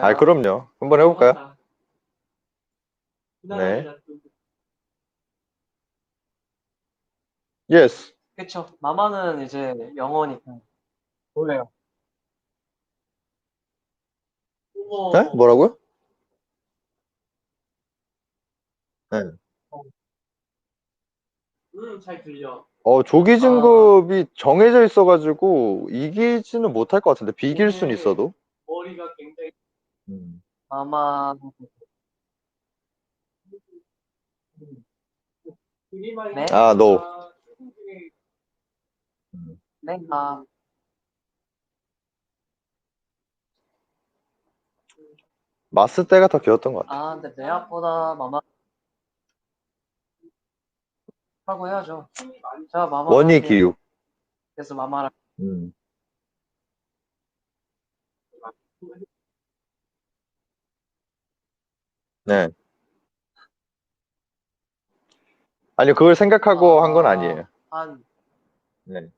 아, 그럼요. 한번 해볼까요? 네. Yes. 그쵸. 마마는 이제 영어니까. 뭐예요? 네? 뭐라고요? 네. 음, 잘 들려. 어, 조기 진급이 정해져 있어가지고 이기지는 못할 것 같은데 비길 순 네. 있어도. 머리가 굉장히. 음. 마마. 네? 아, no. 네, 아. 마스 때가 더 길었던 것 같아요. 아, 근데 매학보다 마마. 하고 해야죠. 제가 마마. 할게요. 기육. 그래서 마마랑. 음. 네. 아니요, 그걸 생각하고 한건 아니에요. 한 네.